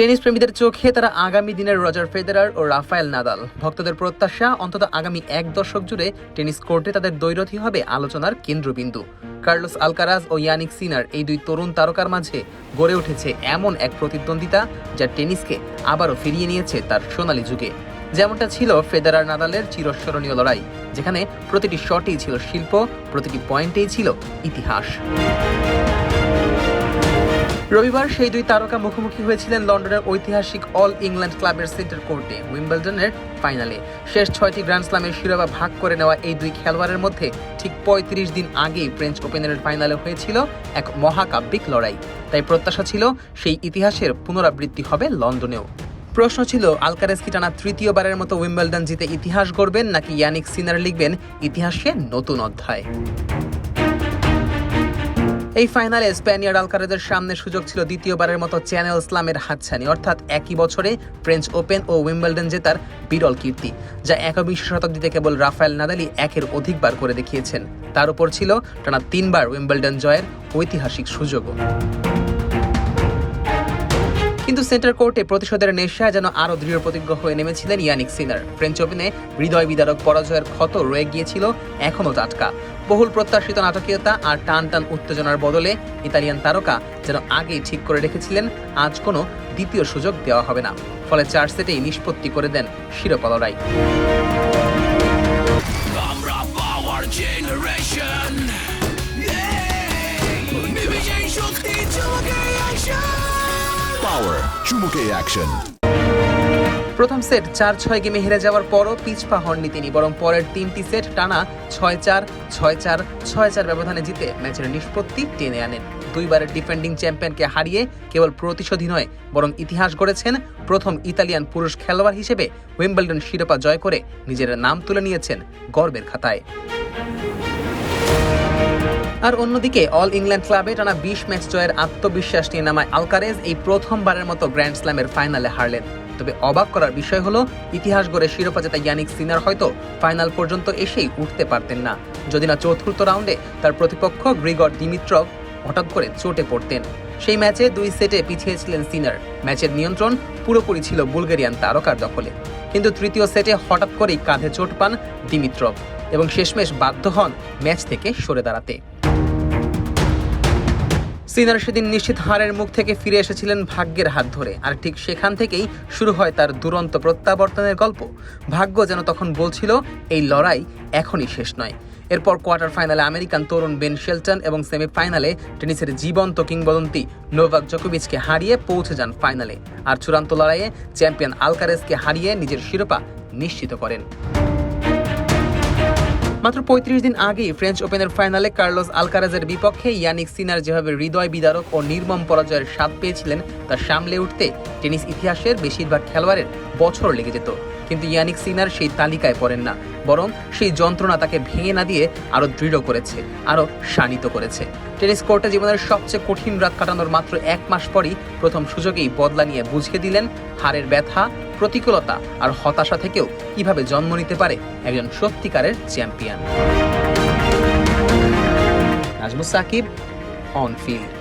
Tennis প্রেমীদের চোখে তারা আগামী দিনের রজার ফেদেরার ও রাফায়েল নাদাল। ভক্তদের প্রত্যাশা, অন্তত আগামী এক দশক জুড়ে টেনিস কোর্টে তাদের দ্বৈরথই হবে আলোচনার কেন্দ্রবিন্দু। কার্লোস আলকারাজ ও ইয়ানিক সিনার এই দুই তরুণ তারকার মাঝে গড়ে উঠেছে এমন এক প্রতিদ্বন্দ্বিতা যা টেনিসকে আবারও ফিরিয়ে নিয়েছে তার সোনালী যুগে। যেমনটা ছিল ফেদারার নাদালের চিরস্মরণীয় লড়াই, যেখানে প্রতিটি শটেই ছিল শিল্প, প্রতিটি পয়েন্টেই ছিল ইতিহাস। রবিবার সেই দুই তারকা মুখোমুখি হয়েছিলেন লন্ডনের ঐতিহাসিক অল ইংল্যান্ড ক্লাবের সেন্টার কোর্টে উইম্বলডনের ফাইনালে। শেষ ছয়টি গ্র্যান্ড স্লামের শিরোপা ভাগ করে নেওয়া এই দুই খেলোয়াড়ের মধ্যে ঠিক পঁয়ত্রিশ দিন আগেই ফ্রেঞ্চ ওপেনের ফাইনালে হয়েছিল এক মহাকাব্যিক লড়াই। তাই প্রত্যাশা ছিল সেই ইতিহাসের পুনরাবৃত্তি হবে লন্ডনেও। প্রশ্ন ছিল আলকারেজ কি টানা তৃতীয়বারের মতো উইম্বলডন জিতে ইতিহাস গড়বেন নাকি ইয়ানিক সিনার লিখবেন ইতিহাসে নতুন অধ্যায়? এই ফাইনালে স্প্যানিয়ার আলকারেজের সামনে সুযোগ ছিল দ্বিতীয়বারের মতো চ্যানেল ইসলামের হাতছানি, অর্থাৎ একই বছরে ফ্রেঞ্চ ওপেন ও উইম্বলডন জেতার বিরল কীর্তি, যা একবিংশ শতাব্দীতে কেবল রাফায়েল নাদালি একের অধিকবার করে দেখিয়েছেন। তার উপর ছিল টানা তিনবার উইম্বলডন জয়ের ঐতিহাসিক সুযোগও। কিন্তু সেন্টার কোর্টে প্রতিশোধের নেশায় যেন আরও দৃঢ় প্রতিজ্ঞ হয়ে নেমেছিলেন ইয়ানিক সিনার। ফ্রেঞ্চ ওপেনে হৃদয় বিদারক পরাজয়ের ক্ষত রয়ে গিয়েছিল এখনও টাটকা। বহুল প্রত্যাশিত নাটকীয়তা আর টান টান উত্তেজনার বদলে ইতালিয়ান তারকা যেন আগেই ঠিক করে রেখেছিলেন আজ কোনো দ্বিতীয় সুযোগ দেওয়া হবে না। ফলে চার সেটেই নিষ্পত্তি করে দেন শিরোপা লড়াই। Power চুমুকে অ্যাকশন প্রথম সেট চার ছয় গেমে হেরে যাওয়ার পরও পিছপা হননি তিনি, বরং পরের তিনটি সেট টানা ছয় চার ছয় চার ছয় চার ব্যবধানে জিতে ম্যাচের নিষ্পত্তি টেনে আনেন। দুইবারের ডিফেন্ডিং চ্যাম্পিয়নকে হারিয়ে কেবল প্রতিশোধী নয়, বরং ইতিহাস গড়েছেন প্রথম ইতালিয়ান পুরুষ খেলোয়াড় হিসেবে উইম্বলডন শিরোপা জয় করে নিজের নাম তুলে নিয়েছেন গর্বের খাতায়। আর অন্যদিকে অল ইংল্যান্ড ক্লাবে টানা বিশ ম্যাচ জয়ের আত্মবিশ্বাস নিয়ে নামায় আলকারেজ, এই প্রথমবারের মতো গ্র্যান্ড স্ল্যামের ফাইনালে হারলেন। তবে অবাক করার বিষয় হলো, ইতিহাস গড়ে শিরোপা জেতা ইয়ানিক সিনার হয়তো ফাইনাল পর্যন্ত এসেই উঠতে পারতেন না। যদি না চতুর্থ রাউন্ডে তার প্রতিপক্ষ গ্রিগর দিমিত্রভ হঠাৎ করে চোটে পড়তেন। সেই ম্যাচে দুই সেটে পিছিয়েছিলেন সিনার। ম্যাচের নিয়ন্ত্রণ পুরোপুরি ছিল বুলগেরিয়ান তারকার দখলে। কিন্তু তৃতীয় সেটে হঠাৎ করেই কাঁধে চোট পান দিমিত্রভ এবং শেষমেশ বাধ্য হন ম্যাচ থেকে সরে দাঁড়াতে। সিনার সেদিন নিশ্চিত হারের মুখ থেকে ফিরে এসেছিলেন ভাগ্যের হাত ধরে। আর ঠিক সেখান থেকেই শুরু হয় তার দুরন্ত প্রত্যাবর্তনের গল্প। ভাগ্য যেন তখন বলছিল, এই লড়াই এখনই শেষ নয়। এরপর কোয়ার্টার ফাইনালে আমেরিকান তরুণ বেন শেলটন এবং সেমিফাইনালে টেনিসের জীবন্ত কিংবদন্তি নোভাক জকোভিচকে হারিয়ে পৌঁছে যান ফাইনালে। আর চূড়ান্ত লড়াইয়ে চ্যাম্পিয়ন আলকারেজকে হারিয়ে নিজের শিরোপা নিশ্চিত করেন। মাত্র পঁয়ত্রিশ দিন আগেই ফ্রেঞ্চ ওপেনের ফাইনালে কার্লোস আলকারাজের বিপক্ষে ইয়ানিক সিনার যেভাবে হৃদয় বিদারক ও নির্মম পরাজয়ের স্বাদ পেয়েছিলেন, তা সামলে উঠতে টেনিস ইতিহাসের বেশিরভাগ খেলোয়াড়ের বছর লেগে যেত। কিন্তু ইয়ানিক সিনার সেই তালিকায় পড়েন না, বরং সেই যন্ত্রণা তাকে ভেঙে না দিয়ে আরও দৃঢ় করেছে, আরও শানিত করেছে। টেনিস কোর্টে জীবনের সবচেয়ে কঠিন রাত কাটানোর মাত্র এক মাস পরই প্রথম সুযোগেই বদলা নিয়ে বুঝিয়ে দিলেন হারের ব্যথা, প্রতিকূলতা আর হতাশা থেকেও কীভাবে জন্ম নিতে পারে একজন সত্যিকারের champion. Nazmus Sakib on field